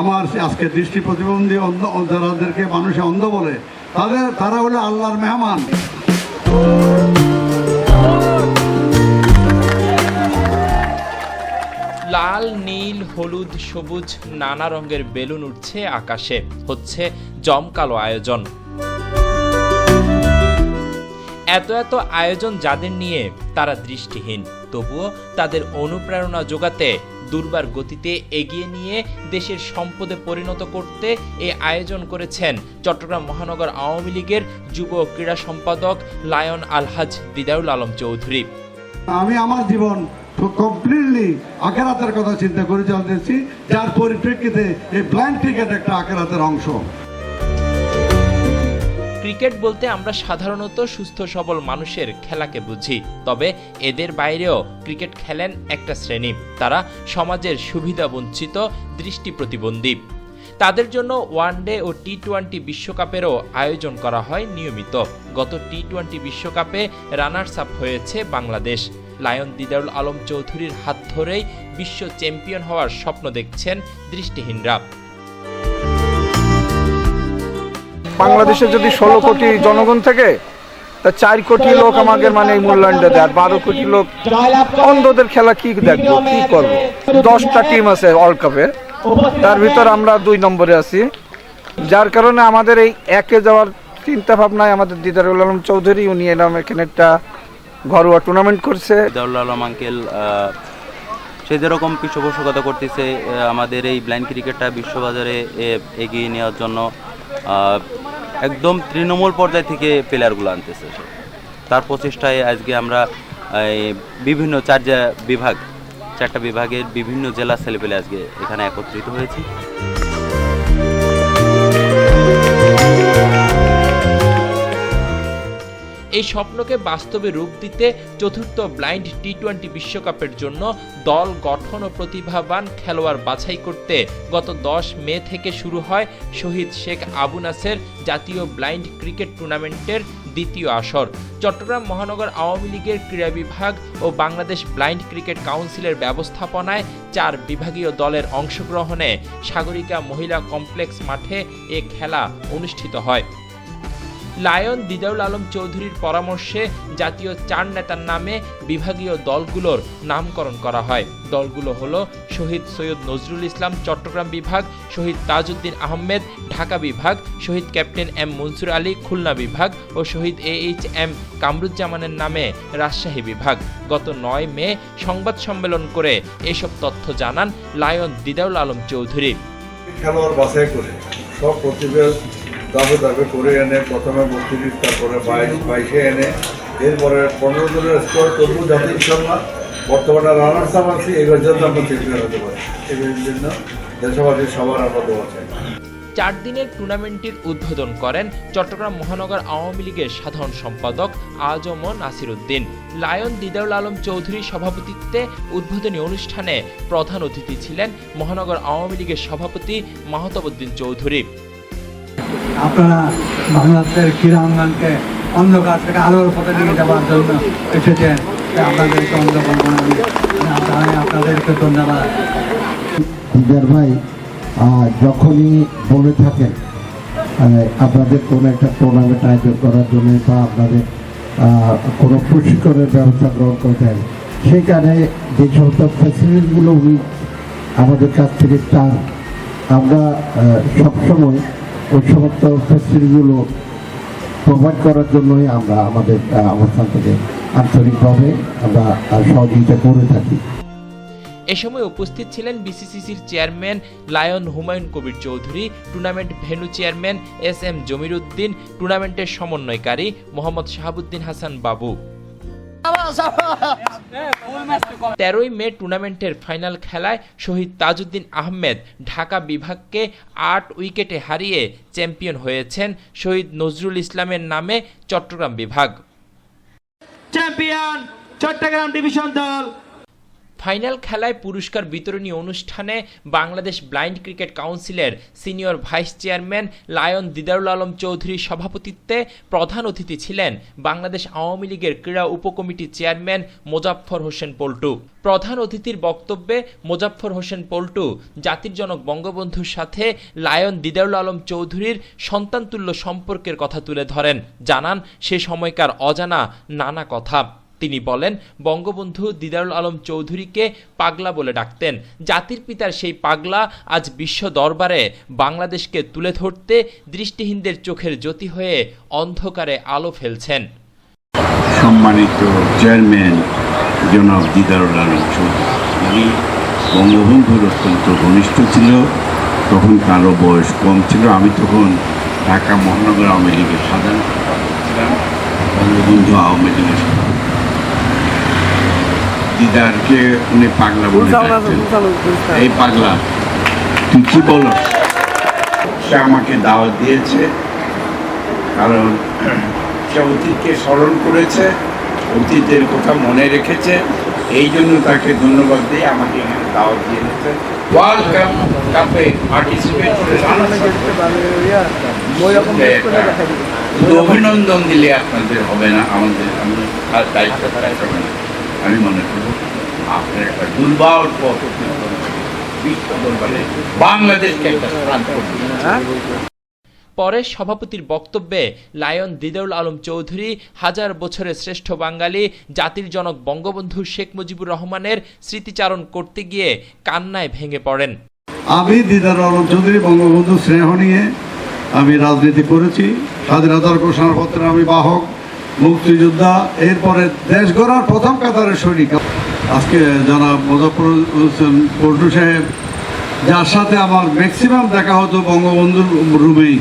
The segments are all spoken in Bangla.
আমার আজকে দৃষ্টি প্রতিবন্ধী অন্ধ, যারাদেরকে মানুষে অন্ধ বলে, তাদের, তারা হলো আল্লাহর মেহমান। লাল, নীল, হলুদ, সবুজ, নানা রঙের বেলুন উঠছে আকাশে। হচ্ছে জমকালো আয়োজন। এত এত আয়োজন যাদের নিয়ে তারা দৃষ্টিহীন, তবুও তাদের অনুপ্রেরণা যোগাতে, দুর্বার গতিতে এগিয়ে নিয়ে দেশের সম্পদে পরিণত করতে এই আয়োজন করেছেন চট্টগ্রাম মহানগর আওয়ামী লীগের যুব ক্রীড়া সম্পাদক লায়ন আলহাজ দিদারুল আলম চৌধুরী। আমি আমার জীবন কমপ্লিটলি আখেরাতের কথা চিন্তা করে চলতেছি যার পরিপ্রেক্ষিতে এই ব্ল্যাঙ্ক টিকেট একটা আখেরাতের অংশ। ক্রিকেট বলতে আমরা সাধারণত সুস্থ, সবল মানুষের খেলাকে বুঝি। তবে এদের বাইরেও ক্রিকেট খেলেন একটা শ্রেণি। তারা সমাজের সুবিধা বঞ্চিত, দৃষ্টি প্রতিবন্ধী। তাদের জন্য ওয়ানডে ও টি টোয়েন্টি বিশ্বকাপেরও আয়োজন করা হয় নিয়মিত। গত টি টোয়েন্টি বিশ্বকাপে রানার্স আপ হয়েছে বাংলাদেশ। লায়ন দিদারুল আলম চৌধুরীর হাত ধরেই বিশ্ব চ্যাম্পিয়ন হওয়ার স্বপ্ন দেখছেন দৃষ্টিহীনরা। বাংলাদেশে যদি ষোলো কোটি জনগণ থেকে, তা চার কোটি লোক আমাকে মানে এই মূল্যায়নটা দেয়, আর বারো কোটি লোক অন্ধদের খেলা কি দেখব, কি করব? দশটা টিম আছে ওয়ার্ল্ড কাপে তার ভিতর আমরা দুই নম্বরে আছি। যার কারণে আমাদের এই একে যাওয়ার চিন্তা ভাবনায় আমাদের দিদারুল আলম চৌধুরী, উনি এলাম এখানে একটা ঘরোয়া টুর্নামেন্ট করছে। দাউল আলম আঙ্কেল সে যেরকম পৃষ্ঠপোষকতা করতেছে আমাদের এই ব্লাইন্ড ক্রিকেটটা বিশ্ববাজারে এগিয়ে নেওয়ার জন্য একদম তৃণমূল পর্যায় থেকে প্লেয়ারগুলো আনতেছে তার প্রচেষ্টায় আজকে আমরা বিভিন্ন চার বিভাগ, চারটা বিভাগের বিভিন্ন জেলা ছেলেপেলে আজকে এখানে একত্রিত হয়েছি। এই স্বপ্নকে বাস্তবে রূপ দিতে চতুর্থ ব্লাইন্ড টি টোয়েন্টি বিশ্বকাপের জন্য দল গঠন ও প্রতিভাবান খেলোয়াড় বাছাই করতে গত দশ মে থেকে শুরু হয় শহীদ শেখ আবু নাসের জাতীয় ব্লাইন্ড ক্রিকেট টুর্নামেন্টের দ্বিতীয় আসর। চট্টগ্রাম মহানগর আওয়ামী লীগের ক্রীড়া বিভাগ ও বাংলাদেশ ব্লাইন্ড ক্রিকেট কাউন্সিলের ব্যবস্থাপনায় চার বিভাগীয় দলের অংশগ্রহণে সাগরিকা মহিলা কমপ্লেক্স মাঠে এ খেলা অনুষ্ঠিত হয়। লায়ন দিদাউল আলম চৌধুরীর পরামর্শে জাতীয় চার নেতার নামে বিভাগীয় দলগুলোর নামকরণ করা হয়। দলগুলো হলো শহীদ সৈয়দ নজরুল ইসলাম, চট্টগ্রাম বিভাগ, শহীদ তাজউদ্দিন আহমেদ, ঢাকা বিভাগ, শহীদ ক্যাপ্টেন এম মনসুর আলী, খুলনা বিভাগ ও শহীদ এ এইচ এম কামরুজ্জামানের নামে রাজশাহী বিভাগ। গত নয় মে সংবাদ সম্মেলন করে এসব তথ্য জানান লায়ন দিদাউল আলম চৌধুরী। খেলোয়াড় বাছাই করে সব প্রতিভা দাবে দাবে করে এনে প্রথমে বত্রিশ তারপরে বাইশ, বাইশে এনে এরপরে পনেরো জনের স্কোর করব যাতে ইনশাল্লাহ বর্তমানে রানার্স আপ আছি এবার জন্য আমরা চ্যাম্পিয়ন হতে পারি এর জন্য দেশবাসীর সবার আমরা চাই। চার দিনের টুর্নামেন্টটির উদ্বোধন করেন চট্টগ্রাম মহানগর আওয়ামী লীগের সাধারণ সম্পাদক আজম নাসির উদ্দিন লায়ন দিদাউল আলম চৌধুরী সভাপতিত্বে উদ্বোধনী অনুষ্ঠানে প্রধান অতিথি ছিলেন মহানগর আওয়ামী লীগের সভাপতি মাহতাবুদ্দিন চৌধুরী। আপনারা বাংলাদেশের ক্রীড়া অঙ্গনকে অন্ধকার থেকে আলোর পথে নিয়ে যাওয়ার জন্য এসেছেন আপনাদেরকে অন্ধকার আমি আপনাদেরকে ধন্যবাদ। দিদার ভাই যখনই বলে থাকেন আপনাদের কোনো একটা টুর্নামেন্ট আয়োজন করার জন্য বা আপনাদের কোনো প্রশিক্ষণের ব্যবস্থা গ্রহণ করে দেন, সেখানে যে সমস্ত ফ্যাসিলিটিগুলো উনি আমাদের কাছ থেকে চান, আমরা সবসময় ওই সমস্ত ফ্যাসিলিটিগুলো প্রোভাইড করার জন্যই আমরা আমাদের অবস্থান থেকে আন্তরিকভাবে আমরা সহযোগিতা করে থাকি। এ সময় উপস্থিত ছিলেন বিসিসিসির chairman Lion Humayun Kabir Chowdhury, tournament venue chairman S M Jamir Uddin টুর্নামেন্টের সমন্বয়কারী মোহাম্মদ শাহাবুদ্দিন হাসান বাবু। তেরোই মে টুর্নামেন্টের ফাইনাল খেলায় শহীদ তাজউদ্দিন আহমেদ ঢাকা বিভাগকে আট উইকেটে হারিয়ে চ্যাম্পিয়ন হয়েছেন শহীদ নজরুল ইসলামের নামে চট্টগ্রাম বিভাগ। চ্যাম্পিয়ন চট্টগ্রাম ডিভিশন দল ফাইনাল খেলায় পুরস্কার বিতরণী অনুষ্ঠানে বাংলাদেশ ব্লাইন্ড ক্রিকেট কাউন্সিলের senior vice chairman Lion Didarul Alam চৌধুরীর সভাপতিত্বে প্রধান অতিথি ছিলেন বাংলাদেশ আওয়ামী লীগের ক্রীড়া উপকমিটির চেয়ারম্যান মোজাফফর হোসেন পল্টু। প্রধান অতিথির বক্তব্যে মোজাফফর হোসেন পল্টু জাতির জনক বঙ্গবন্ধুর সাথে লায়ন দিদারুল আলম চৌধুরীর সন্তানতুল্য সম্পর্কের কথা তুলে ধরেন। জানান, সে সময়কার অজানা নানা কথা। তিনি বলেন, বঙ্গবন্ধু দিদারুল আলম চৌধুরীকে পাগলা বলে ডাকতেন। জাতির পিতার সেই পাগলা আজ বিশ্ব দরবারে বাংলাদেশকে তুলে ধরতে দৃষ্টিহীনদের চোখের জ্যোতি হয়ে অন্ধকারে আলো ফেলছেন। সম্মানিত চেয়ারম্যান জনাব দিদারুল আলম চৌধুরী বঙ্গবন্ধুর অত্যন্ত ঘনিষ্ঠ ছিল তখন কারও বয়স কম ছিল। আমি তখন ঢাকা মহানগর আওয়ামী লীগের সাধারণ বঙ্গবন্ধু আওয়ামী লীগের। দিদারকে উনি পাগলা বলে। এই পাগলা তুই কি বলো সে আমাকে দাওয়াত দিয়েছে কারণ সে অতীতকে স্মরণ করেছে অতীতের কথা মনে রেখেছে এই জন্য তাকে ধন্যবাদ দিয়ে আমাকে এখানে দাওয়াত দিয়ে দিয়েছে। ওয়ার্ল্ড কাপ কাপে পার্টিসিপেট করে অভিনন্দন দিলে আপনাদের হবে না আমাদের আমি আর দায়িত্ব হবে না। আমি মনে করব আপনার একটা দুর্বল পথ বিশ্ব দরবারে বাংলাদেশকে একটা স্থান পরে সভাপতির বক্তব্যে লায়ন দিদারুল আলম চৌধুরী হাজার বছরের শ্রেষ্ঠ বাঙালি জাতির জনক বঙ্গবন্ধু শেখ মুজিবুর রহমানের স্মৃতিচারণ করতে গিয়ে কান্নায় ভেঙে পড়েন। আমি দিদার আলম চৌধুরী বঙ্গবন্ধু স্নেহ নিয়ে আমি রাজনীতি করেছি। স্বাধীনতার ঘোষণাপত্রে আমি বাহক। মুক্তিযোদ্ধা, এরপরে দেশ গড়ার প্রথম কাতারের সৈনিক। আজকে যারা মুজফর হোসেন পল্টু সাহেব, যার সাথে আমার ম্যাক্সিমাম দেখা হতো বঙ্গবন্ধুর রুমেই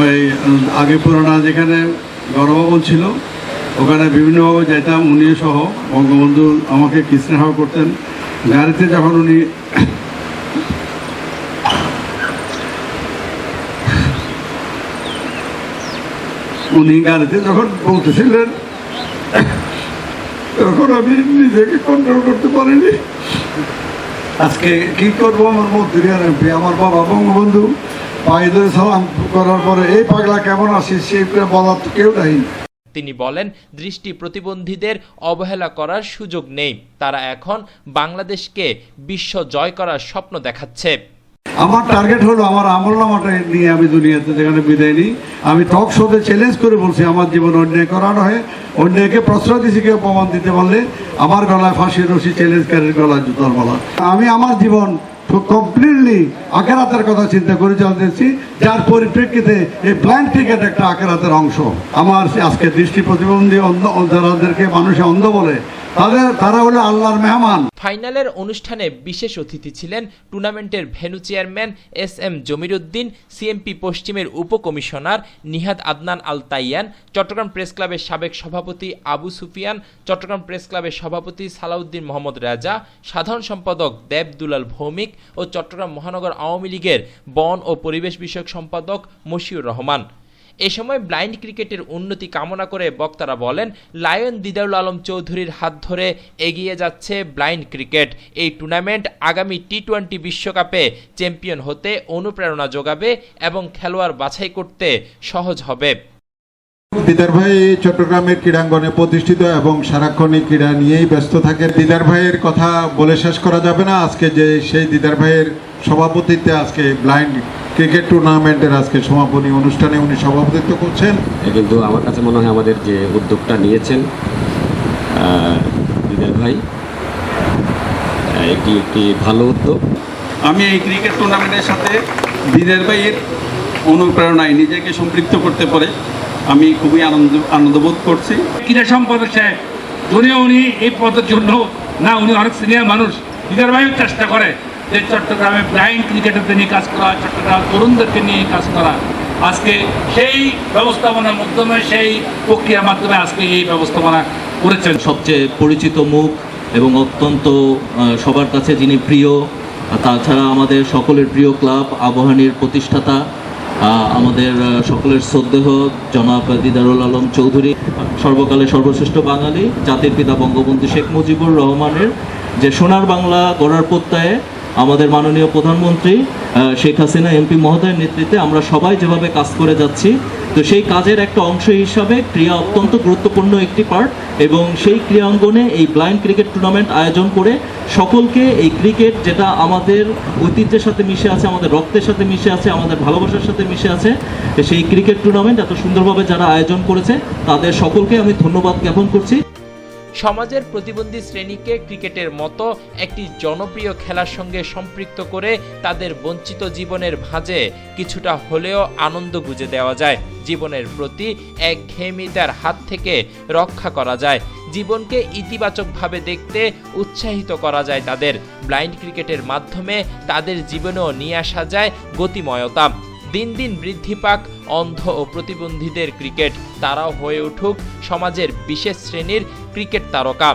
ওই আগে পুরানা যেখানে গণভবন ছিল, ওখানে বিভিন্নভাবে যেতাম উনি সহ। বঙ্গবন্ধু আমাকে কি স্নেহ করতেন, গাড়িতে যখন উনি উনি গাড়িতে যখন বলতেছিলেন, তখন আমি নিজেকে কন্ট্রোল করতে পারিনি। আজকে কি করব আমার মন্ত্রী আর এমপি? আমার বাবা বঙ্গবন্ধু পায়ে সালাম করার পরে এই পাগলা কেমন আসিস সেই বলার তো কেউ নাই। তিনি বলেন, দৃষ্টি প্রতিবন্ধীদের অবহেলা করার সুযোগ নেই। তারা এখন বাংলাদেশকে বিশ্ব জয় করার স্বপ্ন দেখাচ্ছে। আমার টার্গেট হলো আমার আমল নামাটা নিয়ে আমি দুনিয়াতে যেখানে বিদায় নিই। আমি টক শোতে চ্যালেঞ্জ করে বলছি, আমার জীবন অন্যায় করা নয় অন্যায়কে প্রশ্রয় দিছি, কেউ প্রমাণ দিতে পারলে আমার গলায় ফাঁসির রশি চ্যালেঞ্জকারীর গলায় জুতার বলা আমি আমার জীবন কমপ্লিটলি আখেরাতের কথা চিন্তা করে চলতেছি, যার পরিপ্রেক্ষিতে এই ব্ল্যান্ড টিকেট একটা আখেরাতের অংশ। আমার আজকে দৃষ্টি প্রতিবন্ধী অন্ধ যাদেরকে মানুষে অন্ধ বলে তাদের, তারা হলো আল্লাহর মেহমান। ফাইনালের অনুষ্ঠানে বিশেষ অতিথি ছিলেন টুর্নামেন্টের venue chairman S M Jamiruddin, CMP পশ্চিমের উপকমিশনার নিহাদ আদনান আল তাইয়ান চট্টগ্রাম প্রেস ক্লাবের সাবেক সভাপতি আবু সুফিয়ান, চট্টগ্রাম প্রেস ক্লাবের সভাপতি সালাউদ্দিন মোহাম্মদ রাজা, সাধারণ সম্পাদক দেব দুলাল ভৌমিক ও চট্টগ্রাম মহানগর আওয়ামী লীগের বন ও পরিবেশ বিষয়ক সম্পাদক মশিউর রহমান। এ সময় ব্লাইন্ড ক্রিকেটের উন্নতি কামনা করে বক্তারা বলেন, লায়ন দিদারুল আলম চৌধুরীর হাত ধরে এগিয়ে যাচ্ছে ব্লাইন্ড ক্রিকেট। এই টুর্নামেন্ট আগামী টি টোয়েন্টি বিশ্বকাপে চ্যাম্পিয়ন হতে অনুপ্রেরণা যোগাবে এবং খেলোয়াড় বাছাই করতে সহজ হবে। দিদার ভাই চট্টগ্রামের ক্রীড়াঙ্গনে প্রতিষ্ঠিত এবং সারাক্ষণই ক্রীড়া নিয়েই ব্যস্ত থাকেন। দিদার ভাইয়ের কথা বলে শেষ করা যাবে না। আজকে যে সেই দিদার ভাইয়ের সভাপতিত্বে আজকে ব্লাইন্ড ক্রিকেট টুর্নামেন্টের আজকে সমাপনী অনুষ্ঠানে উনি সভাপতিত্ব করছেন। কিন্তু আমার কাছে মনে হয় আমাদের যে উদ্যোগটা নিয়েছেন ভাই এটি একটি ভালো উদ্যোগ। আমি এই ক্রিকেট টুর্নামেন্টের সাথে দিদের ভাইয়ের অনুপ্রেরণায় নিজেকে সম্পৃক্ত করতে পারে আমি খুবই আনন্দ আনন্দ বোধ করছি। ক্রীড়া সম্পাদক সাহেব যদিও উনি এই পদের জন্য না উনি অনেক সিনিয়র মানুষ। দিদার ভাইও চেষ্টা করে। যে চট্টগ্রামে ব্লাইন্ড ক্রিকেটারদের নিয়ে কাজ করা, চট্টগ্রাম তরুণদেরকে নিয়ে কাজ করা, আজকে সেই ব্যবস্থাপনার মাধ্যমে, সেই প্রক্রিয়ার মাধ্যমে আজকে এই ব্যবস্থাপনা করেছেন। সবচেয়ে পরিচিত মুখ এবং অত্যন্ত সবার কাছে যিনি প্রিয় তাছাড়া আমাদের সকলের প্রিয় ক্লাব, আবহানির প্রতিষ্ঠাতা আমাদের সকলের শ্রদ্ধেহ জনাব দিদারুল আলম চৌধুরী, সর্বকালে সর্বশ্রেষ্ঠ বাঙালি, জাতির পিতা বঙ্গবন্ধু শেখ মুজিবুর রহমানের যে সোনার বাংলা গড়ার প্রত্যয়ে আমাদের মাননীয় প্রধানমন্ত্রী শেখ হাসিনা, এমপি মহোদয়ের নেতৃত্বে আমরা সবাই যেভাবে কাজ করে যাচ্ছি, তো সেই কাজের একটা অংশ হিসাবে ক্রীড়া অত্যন্ত গুরুত্বপূর্ণ একটি পার্ট এবং সেই ক্রীড়াঙ্গনে এই ব্লাইন্ড ক্রিকেট টুর্নামেন্ট আয়োজন করে সকলকে এই ক্রিকেট যেটা আমাদের ঐতিহ্যের সাথে মিশে আছে, আমাদের রক্তের সাথে মিশে আছে, আমাদের ভালোবাসার সাথে মিশে আছে, সেই ক্রিকেট টুর্নামেন্ট এত সুন্দরভাবে যারা আয়োজন করেছে, তাদের সকলকে আমি ধন্যবাদ জ্ঞাপন করছি। সমাজের প্রতিবন্ধী শ্রেণীকে ক্রিকেটের মতো একটি জনপ্রিয় খেলার সঙ্গে সম্পৃক্ত করে তাদের বঞ্চিত জীবনের ভাঁজে কিছুটা হলেও আনন্দ গুজে দেওয়া যায়। জীবনের প্রতি একঘেয়েমিতার হাত থেকে রক্ষা করা যায়। জীবনকে ইতিবাচকভাবে দেখতে উৎসাহিত করা যায় তাদের। ব্লাইন্ড ক্রিকেটের মাধ্যমে তাদের জীবনেও নিয়ে আসা যায় গতিময়তা। দিন দিন বৃদ্ধি পাক অন্ধ ও প্রতিবন্ধীদের ক্রিকেট। তারাও হয়ে উঠুক সমাজের বিশেষ শ্রেণির ক্রিকেট তারকা।